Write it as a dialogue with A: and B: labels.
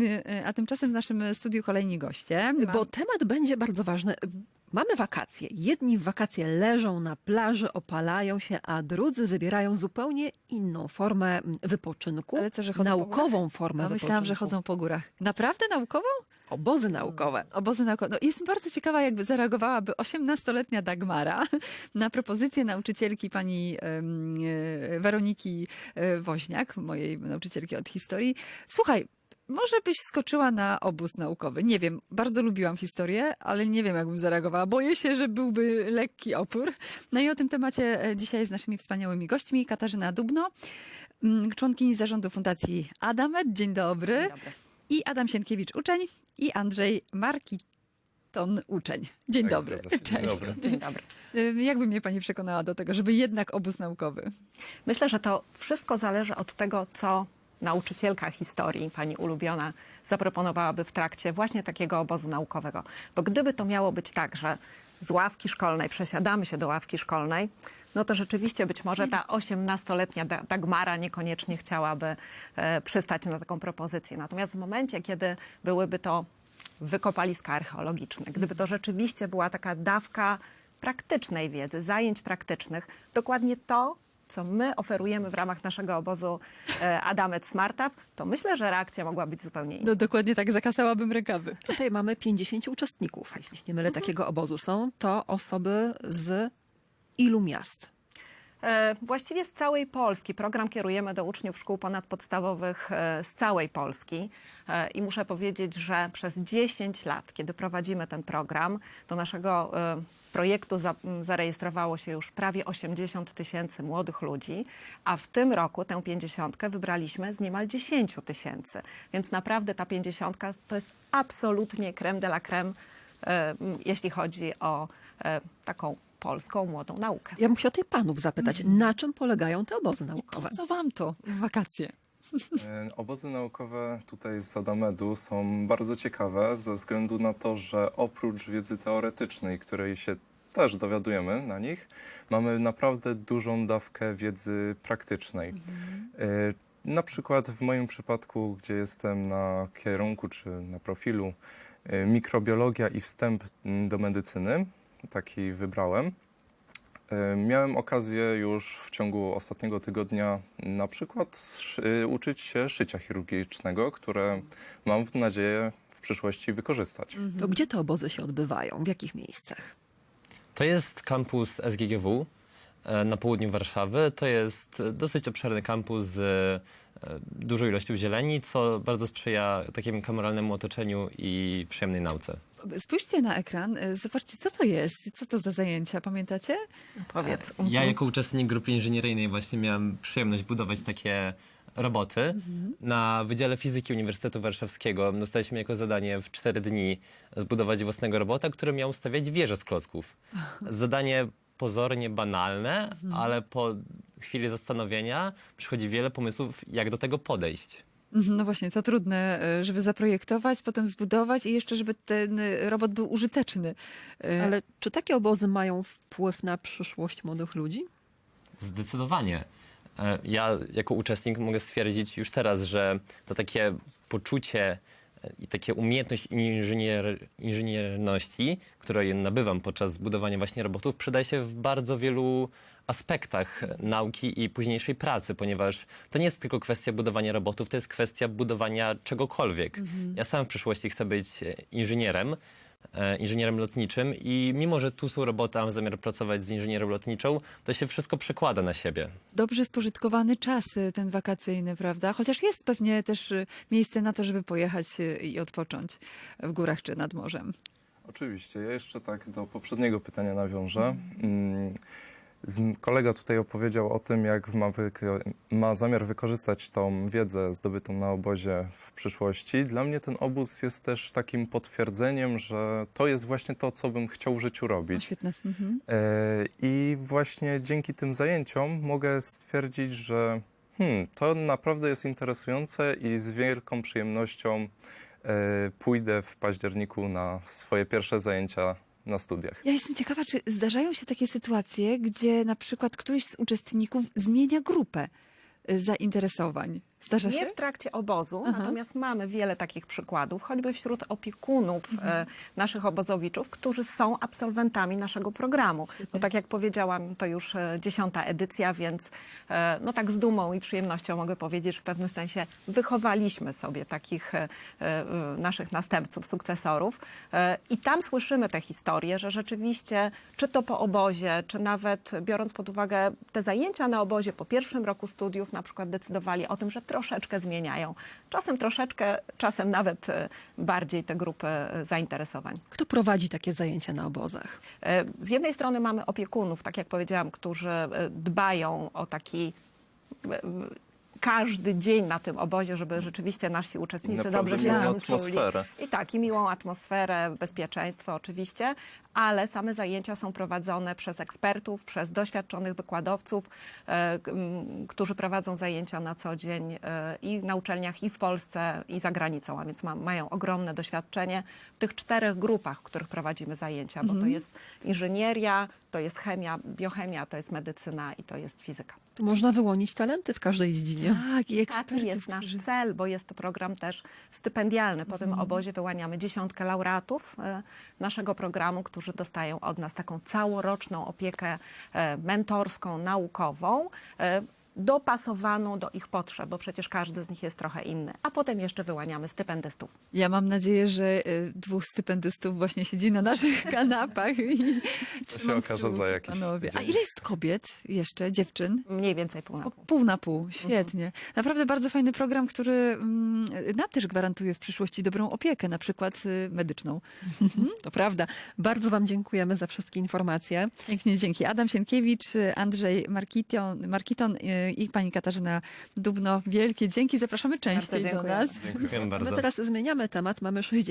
A: tymczasem, e, a tymczasem w naszym studiu kolejni goście. Ma-
B: Bo temat będzie bardzo ważny. Mamy wakacje. Jedni w wakacje leżą na plaży, opalają się, a drudzy wybierają zupełnie inną formę wypoczynku.
A: Ale co, że chodzą po
B: naukową formę
A: no, myślałam, że
B: wypoczynku.
A: chodzą po górach. Naprawdę naukową?
B: Obozy naukowe.
A: Obozy naukowe. No, jestem bardzo ciekawa, jakby zareagowałaby 18-letnia Dagmara na propozycję nauczycielki pani e, Weroniki e, Woźniak, mojej nauczycielki od historii. Słuchaj, może byś skoczyła na obóz naukowy. Nie wiem, bardzo lubiłam historię, ale nie wiem, jakbym zareagowała. Boję się, że byłby lekki opór. No i o tym temacie e, dzisiaj z naszymi wspaniałymi gośćmi. Katarzyna Dubno, mm, członkini zarządu Fundacji Adamet. Dzień dobry. I Adam Sienkiewicz, uczeń, i Andrzej Markiton, uczeń. Dzień
C: Tak,
A: dobry.
C: się. Dzień
A: Cześć.
C: dobry.
D: Dzień dobry.
A: Jakby mnie pani przekonała do tego, żeby jednak obóz naukowy?
D: Myślę, że to wszystko zależy od tego, co nauczycielka historii, pani ulubiona, zaproponowałaby w trakcie właśnie takiego obozu naukowego. Bo gdyby to miało być tak, że z ławki szkolnej przesiadamy się do ławki szkolnej, no to rzeczywiście być może ta 18-letnia Da- Dagmara niekoniecznie chciałaby e, przystać na taką propozycję. Natomiast w momencie, kiedy byłyby to wykopaliska archeologiczne, gdyby to rzeczywiście była taka dawka praktycznej wiedzy, zajęć praktycznych, dokładnie to, co my oferujemy w ramach naszego obozu e, Adamet Smartup, to myślę, że reakcja mogła być zupełnie inna.
A: No dokładnie tak, zakasałabym rękawy.
B: Tutaj mamy 50 uczestników, jeśli się nie mylę, takiego obozu. Są to osoby z ilu miast?
D: E, Właściwie z całej Polski. Program kierujemy do uczniów szkół ponadpodstawowych e, z całej Polski. I muszę powiedzieć, że przez 10 lat, kiedy prowadzimy ten program, do naszego projektu za- zarejestrowało się już prawie 80 tysięcy młodych ludzi, a w tym roku tę 50 wybraliśmy z niemal 10 tysięcy. Więc naprawdę ta 50 to jest absolutnie creme de la creme, e, jeśli chodzi o e, taką polską młodą naukę.
B: Ja bym chciała tutaj panów zapytać, na czym polegają te obozy naukowe?
A: Po co wam to w wakacje?
C: E, Obozy naukowe tutaj z Adamedu są bardzo ciekawe ze względu na to, że oprócz wiedzy teoretycznej, której się też dowiadujemy na nich, mamy naprawdę dużą dawkę wiedzy praktycznej. E, Na przykład w moim przypadku, gdzie jestem na kierunku czy na profilu e, mikrobiologia i wstęp do medycyny, taki wybrałem. E, Miałem okazję już w ciągu ostatniego tygodnia na przykład szy- uczyć się szycia chirurgicznego, które mam nadzieję w przyszłości wykorzystać.
B: To gdzie te obozy się odbywają? W jakich miejscach?
E: To jest kampus SGGW e, na południu Warszawy. To jest e, dosyć obszerny kampus z dużą ilością zieleni, co bardzo sprzyja takiemu kameralnemu otoczeniu i przyjemnej nauce.
A: Spójrzcie na ekran, y, zobaczcie, co to jest, co to za zajęcia, pamiętacie?
D: Powiedz.
E: Ja jako uczestnik grupy inżynieryjnej właśnie miałem przyjemność budować takie roboty. Na Wydziale Fizyki Uniwersytetu Warszawskiego dostaliśmy jako zadanie w cztery dni zbudować własnego robota, który miał stawiać wieże z klocków. Zadanie pozornie banalne, ale po chwili zastanowienia przychodzi wiele pomysłów, jak do tego podejść.
A: Mhm, No właśnie, to trudne, y, żeby zaprojektować, potem zbudować i jeszcze, żeby ten y, robot był użyteczny. Y,
B: Ale czy takie obozy mają wpływ na przyszłość młodych ludzi?
E: Zdecydowanie. E, Ja jako uczestnik mogę stwierdzić już teraz, że to takie poczucie e, i takie umiejętność inżynier, inżynierności, której nabywam podczas budowania właśnie robotów, przydaje się w bardzo wielu aspektach nauki i późniejszej pracy, ponieważ to nie jest tylko kwestia budowania robotów, to jest kwestia budowania czegokolwiek. Ja sam w przyszłości chcę być inżynierem, inżynierem lotniczym i mimo, że tu są roboty, a mam zamiar pracować z inżynierem lotniczą, to się wszystko przekłada na siebie.
A: Dobrze spożytkowany czas y, ten wakacyjny, prawda? Chociaż jest pewnie też y, miejsce na to, żeby pojechać i odpocząć w górach czy nad morzem.
C: Oczywiście. Ja jeszcze tak do poprzedniego pytania nawiążę. Mm, z- Kolega tutaj opowiedział o tym, jak ma, ma zamiar wykorzystać tą wiedzę zdobytą na obozie w przyszłości. Dla mnie ten obóz jest też takim potwierdzeniem, że to jest właśnie to, co bym chciał w życiu
A: O,
C: robić.
A: świetne. Mhm.
C: E, I właśnie dzięki tym zajęciom mogę stwierdzić, że hmm, to naprawdę jest interesujące i z wielką przyjemnością e, pójdę w październiku na swoje pierwsze zajęcia na studiach.
A: Ja jestem ciekawa, czy zdarzają się takie sytuacje, gdzie na przykład któryś z uczestników zmienia grupę y, zainteresowań. Zdarza się?
D: Nie w trakcie obozu, natomiast mamy wiele takich przykładów, choćby wśród opiekunów e, naszych obozowiczów, którzy są absolwentami naszego programu. No tak jak powiedziałam, to już e, dziesiąta edycja, więc e, no tak z dumą i przyjemnością mogę powiedzieć, że w pewnym sensie wychowaliśmy sobie takich e, e, naszych następców, sukcesorów e, i tam słyszymy te historie, że rzeczywiście, czy to po obozie, czy nawet biorąc pod uwagę te zajęcia na obozie po pierwszym roku studiów, na przykład decydowali o tym, że troszeczkę zmieniają. Czasem troszeczkę, czasem nawet e, bardziej te grupy e, zainteresowań.
B: Kto prowadzi takie zajęcia na obozach?
D: E, Z jednej strony mamy opiekunów, tak jak powiedziałam, którzy dbają o taki każdy dzień na tym obozie, żeby rzeczywiście nasi uczestnicy dobrze się
C: miłą
D: tam czuli.
C: atmosferę.
D: I tak, i miłą atmosferę, bezpieczeństwo oczywiście, ale same zajęcia są prowadzone przez ekspertów, przez doświadczonych wykładowców, e, k- m, którzy prowadzą zajęcia na co dzień e, i na uczelniach, i w Polsce, i za granicą, a więc ma, mają ogromne doświadczenie w tych czterech grupach, w których prowadzimy zajęcia, bo to jest inżynieria, to jest chemia, biochemia, to jest medycyna i to jest fizyka.
B: Można wyłonić talenty w każdej dziedzinie.
A: Tak, i
D: Taki
A: ekspertów,
D: jest nasz
A: którzy-
D: cel, bo jest to program też stypendialny. Po tym obozie wyłaniamy dziesiątkę laureatów e, naszego programu, którzy dostają od nas taką całoroczną opiekę e, mentorską, naukową. Dopasowaną do ich potrzeb, bo przecież każdy z nich jest trochę inny. A potem jeszcze wyłaniamy stypendystów.
A: Ja mam nadzieję, że y, dwóch stypendystów właśnie siedzi na naszych kanapach i trzymam
C: okaże
A: kciuki,
C: za jakiś
A: panowie. A
C: dzień.
A: ile jest kobiet jeszcze, dziewczyn?
D: Mniej więcej pół na
A: O,
D: pół.
A: pół na pół, świetnie. Naprawdę bardzo fajny program, który mm, nam też gwarantuje w przyszłości dobrą opiekę, na przykład y, medyczną.
B: To prawda. Bardzo Wam dziękujemy za wszystkie informacje.
A: Pięknie, dzięki. Adam Sienkiewicz, y, Andrzej Markiton, Markiton y, i pani Katarzyna Dubno. Wielkie dzięki. Zapraszamy częściej do nas.
E: Dziękuję bardzo.
B: My teraz zmieniamy temat. Mamy 60